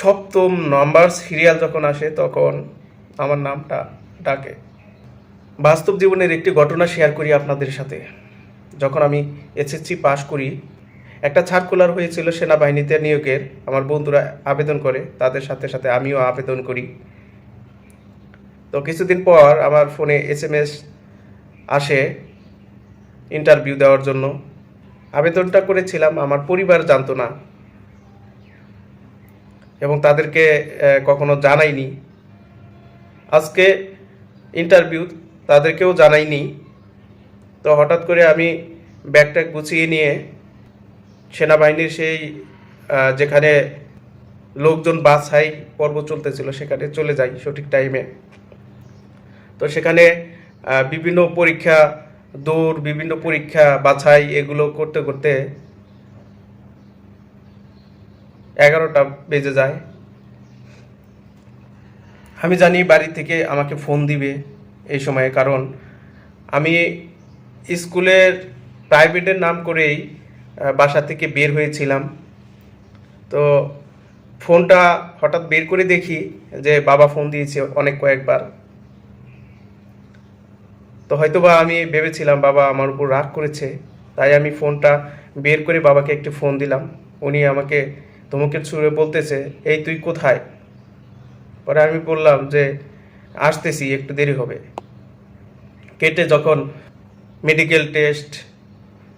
সপ্তম number serial যখন আসে, তখন আমার নামটা ডাকে। বাস্তব জীবনের একটি ঘটনা শেয়ার করি আপনাদের সাথে। যখন আমি এসএসসি পাশ করি, একটা সার্কুলার হয়েছিল সেনাবাহিনীতে নিয়োগের। আমার বন্ধুরা আবেদন করে, তাদের সাথে সাথে আমিও আবেদন করি। তো কিছুদিন পর আমার ফোনে এস এম এস আসে ইন্টারভিউ দেওয়ার জন্য। আবেদনটা করেছিলাম, আমার পরিবার জানতো না। এবং তাদেরকে কখনো জানাইনি। আজকে ইন্টারভিউ তাদেরকেও জানাইনি। তো হঠাৎ করে আমি ব্যাগটা গুছিয়ে নিয়ে সেনাবাহিনীর সেই যেখানে লোকজন বাছাই পর্ব চলতেছিল, সেখানে চলে যাই সঠিক টাইমে তো সেখানে বিভিন্ন পরীক্ষা দৌড়, বিভিন্ন পরীক্ষা বাছাই এগুলো করতে করতে এগারোটা বেজে যায়। আমি জানি বাড়ি থেকে আমাকে ফোন দিবে এই সময়ে, কারণ আমি স্কুলের প্রাইভেটের নাম করেই বাসা থেকে বের হয়েছিলাম। তো ফোনটা হঠাৎ বের করে দেখি যে বাবা ফোন দিয়েছে অনেক কয়েকবার। তো হয়তোবা আমি ভেবেছিলাম বাবা আমার উপর রাগ করেছে, তাই আমি ফোনটা বের করে বাবাকে একটি ফোন দিলাম। উনি আমাকে ধমকের সুরে বলতেছে, এই তুই কোথায়? পরে আমি বললাম যে, আসতেছি, একটু দেরি হবে। কেটে যখন মেডিকেল টেস্ট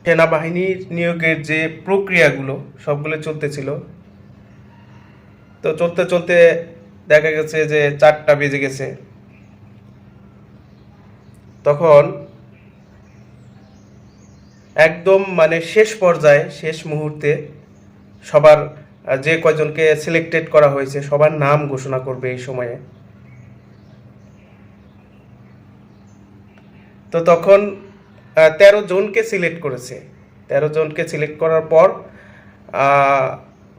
সেনাবাহিনীর নিয়োগের যে প্রক্রিয়াগুলো, সবগুলো চলতেছিল, তো চলতে চলতে দেখা গেছে যে চারটা বেজে গেছে। তখন একদম মানে শেষ পর্যায়ে, শেষ মুহূর্তে সবার যে কয়জনকে সিলেক্টেড করা হয়েছে, সবার নাম ঘোষণা করবে এই সময়ে। তো তখন তেরো জনকে সিলেক্ট করেছে। তেরো জনকে সিলেক্ট করার পর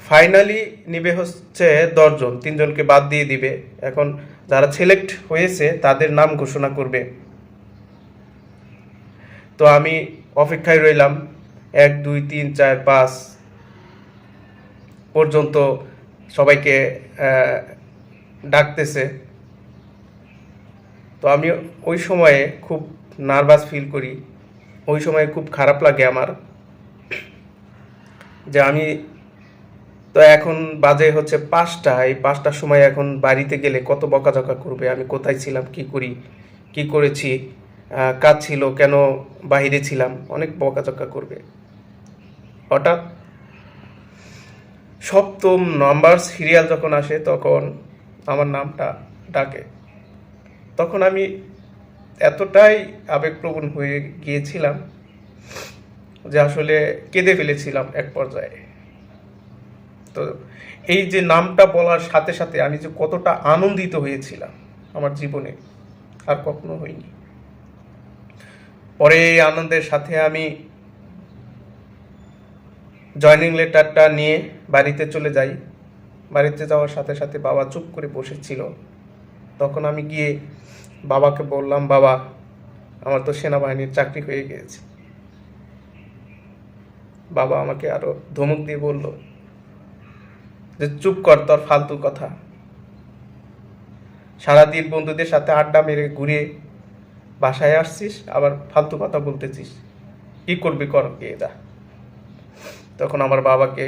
ফাইনালি নিবে হচ্ছে দশজন তিনজনকে বাদ দিয়ে দিবে। এখন যারা সিলেক্ট হয়েছে, তাদের নাম ঘোষণা করবে। তো আমি অপেক্ষায় রইলাম। এক, দুই, তিন, চার, পাঁচ পর্যন্ত সবাইকে ডাকতেছে। তো আমি ওই সময়ে খুব নার্ভাস ফিল করি। ওই সময়ে খুব খারাপ লাগে আমার। যে আমি তো এখন বাজে হচ্ছে পাঁচটা। এই পাঁচটার সময় এখন বাড়িতে গেলে কত বকাঝকা করবে? আমি কোথায় ছিলাম? কি করি? কি করেছি? কাজ ছিল, কেন বাইরে ছিলাম? অনেক বকাঝকা করবে। হঠাৎ সপ্তম নাম্বার সিরিয়াল যখন আসে, তখন আমার নামটা ডাকে। তখন আমি এতটাই আবেগপ্রবণ হয়ে গিয়েছিলাম যে আসলে কেঁদে ফেলেছিলাম এক পর্যায়ে। তো এই যে নামটা বলার সাথে সাথে আমি যে কতটা আনন্দিত হয়েছিলাম আমার জীবনে, আর কখনো হইনি পরে এই আনন্দের সাথে আমি জয়নিং লেটারটা নিয়ে বাড়িতে চলে যাই। বাড়িতে যাওয়ার সাথে সাথে বাবা চুপ করে বসেছিল। তখন আমি গিয়ে বাবাকে বললাম, বাবা, আমার তো সেনাবাহিনীর চাকরি হয়ে গিয়েছে। বাবা আমাকে আরও ধমক দিয়ে বলল, যে চুপ কর, তোর ফালতু কথা। সারাদিন বন্ধুদের সাথে আড্ডা মেরে ঘুরে বাসায় আসছিস, আবার ফালতু কথা বলতেছিস। কি করবি কর গিয়ে দা তখন আমার বাবাকে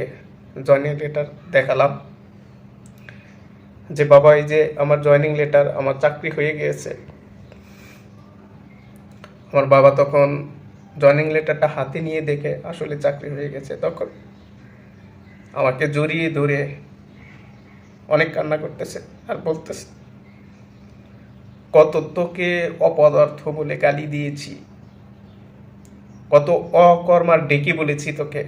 জয়নিং লেটার দেখালাম। যে বাবা, এই যে আমার জয়নিং লেটার আমার চাকরি হয়ে গিয়েছে। আমার বাবা তখন জয়নিং লেটারটা হাতে নিয়ে দেখে আসলে চাকরি হয়ে গেছে। তখন আমাকে জড়িয়ে ধরে অনেক কান্না করতেছে আর বলতেছে, কত তোকে অপদার্থ বলে গালি দিয়েছি, কত অকর্মার ডেকে বলেছি তোকে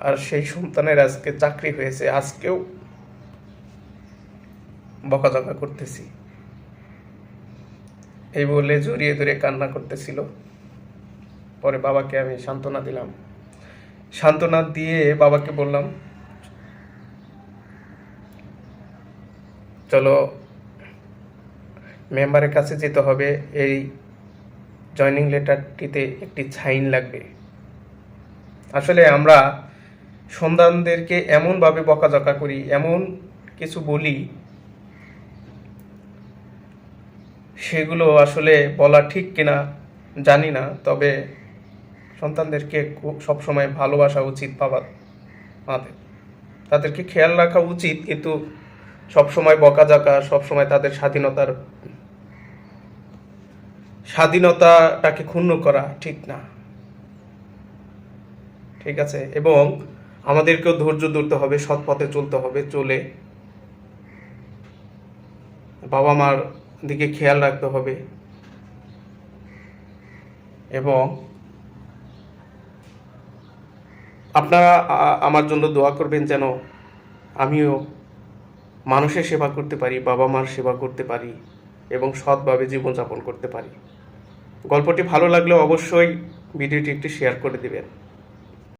আর সেই সন্তানের আজকে চাকরি হয়েছে, আজকেও বকাঝকা করতেছি। এই বলে জড়িয়ে ধরে কান্না করতেছিল। পরে বাবাকে আমি সান্ত্বনা দিলাম। সান্ত্বনা দিয়ে বাবাকে বললাম, চলো, মেম্বারের কাছে যেতে হবে। এই জয়নিং লেটারটিতে একটি সাইন লাগবে। আসলে আমরা সন্তানদেরকে এমনভাবে বকাঝকা করি, এমন কিছু বলি, সেগুলো আসলে বলা ঠিক কিনা জানি না, তবে সন্তানদেরকে সবসময় ভালোবাসা উচিত বাবা মাদের। তাদেরকে খেয়াল রাখা উচিত, কিন্তু সবসময় বকাঝকা, সবসময় তাদের স্বাধীনতার, স্বাধীনতাটাকে ক্ষুণ্ণ করা ঠিক না। ঠিক আছে? এবং আমাদেরকেও ধৈর্য ধরতে হবে, সৎ পথে চলতে হবে, চলে বাবা মার দিকে খেয়াল রাখতে হবে। এবং আপনারা আমার জন্য দোয়া করবেন যেন আমিও মানুষের সেবা করতে পারি, বাবা মার সেবা করতে পারি এবং সৎভাবে জীবনযাপন করতে পারি। গল্পটি ভালো লাগলে অবশ্যই ভিডিওটি একটি শেয়ার করে দিবেন।